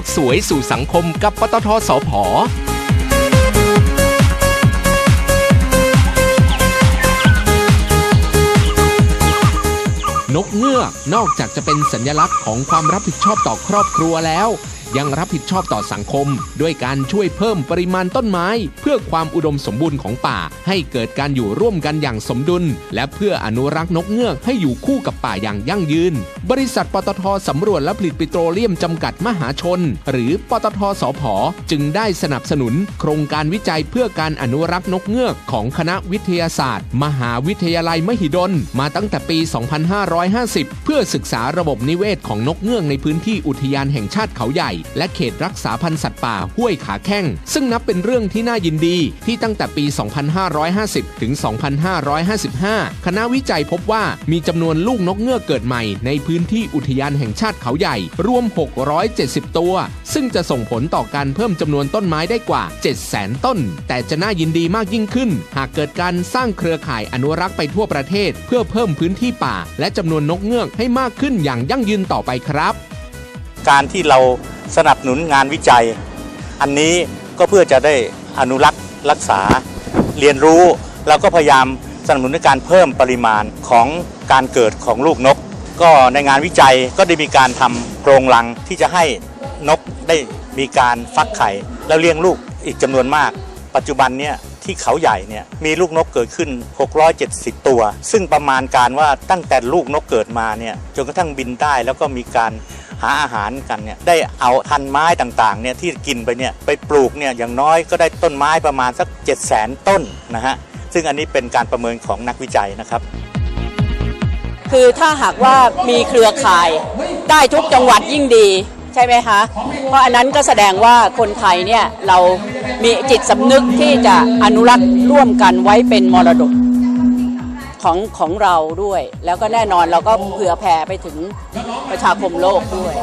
กสวยสู่สังคมกับปตทสพนกเงือกนอกจากจะเป็นสัญลักษณ์ของความรับผิดชอบต่อครอบครัวแล้ว ยังรับผิดชอบต่อสังคม ด้วยการช่วยเพิ่มปริมาณต้นไม้ เพื่อความอุดมสมบูรณ์ของป่า ให้เกิดการอยู่ร่วมกันอย่างสมดุล และเพื่ออนุรักษ์นกเงือกให้อยู่คู่กับป่าอย่างยั่งยืน บริษัทปตทสำรวจและผลิตปิโตรเลียมจำกัดมหาชน หรือปตทสพจึงได้สนับสนุน โครงการวิจัยเพื่อการอนุรักษ์นกเงือกของคณะวิทยาศาสตร์ มหาวิทยาลัยมหิดล มาตั้งแต่ปี 2550 เพื่อศึกษาระบบนิเวศของนกเงือกในพื้นที่อุทยานแห่งชาติเขาใหญ่และเขตรักษาพันธุ์สัตว์ป่าห้วยขาแข้ง ซึ่งนับเป็นเรื่องที่น่ายินดี ที่ตั้งแต่ปี 2550 ถึง 2555 คณะวิจัยพบว่ามีจำนวนลูกนกเงือกเกิดใหม่ในพื้นที่อุทยานแห่งชาติเขาใหญ่ รวม 670 ตัว ซึ่งจะส่งผลต่อการเพิ่มจำนวนต้นไม้ได้กว่า 700,000 ต้น แต่จะน่ายินดีมากยิ่งขึ้น หากเกิดการสร้างเครือข่ายอนุรักษ์ไปทั่วประเทศ เพื่อเพิ่มพื้นที่ป่า และจำนวนนกเงือกให้มากขึ้นอย่างยั่งยืนต่อไปครับ การที่เรา สนับสนุนงานวิจัย อันนี้ก็เพื่อจะได้อนุรักษ์รักษาเรียนรู้เราก็พยายามสนับสนุนในการเพิ่มปริมาณของการเกิดของลูกนก ก็ในงานวิจัยก็ได้มีการทำโครงรังที่จะให้นกได้มีการฟักไข่แล้วเลี้ยงลูกอีกจำนวนมาก ปัจจุบันเนี่ยที่เขาใหญ่เนี่ยมีลูกนกเกิดขึ้น 670 ตัว ซึ่งประมาณการว่าตั้งแต่ลูกนกเกิดมาเนี่ยจนกระทั่งบินได้แล้วก็มีการ หาอาหารกันเนี่ยได้เอาพันไม้ต่างๆเนี่ยที่กินไปเนี่ยไปปลูกเนี่ยอย่างน้อยก็ได้ต้นไม้ประมาณสัก 7 0 0 0 0 0 ต้นนะฮะซึ่งอันนี้เป็นการประเมินของนักวิจัยนะครับ คือถ้าหากว่ามีเครือข่ายได้ทุกจังหวัดยิ่งดีใช่ไหมคะเพราะอันนั้นก็แสดงว่าคนไทยเนี่ยเรามีจิตสำนึกที่จะอนุรักษ์ร่วมกันไว้เป็นมรดก ของของเราด้วย แล้วก็แน่นอนเราก็เผื่อแผ่ไปถึงประชาคมโลกด้วย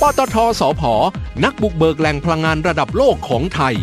ปตทสพนักบุกเบิกแหล่งพลังงานระดับโลกของไทย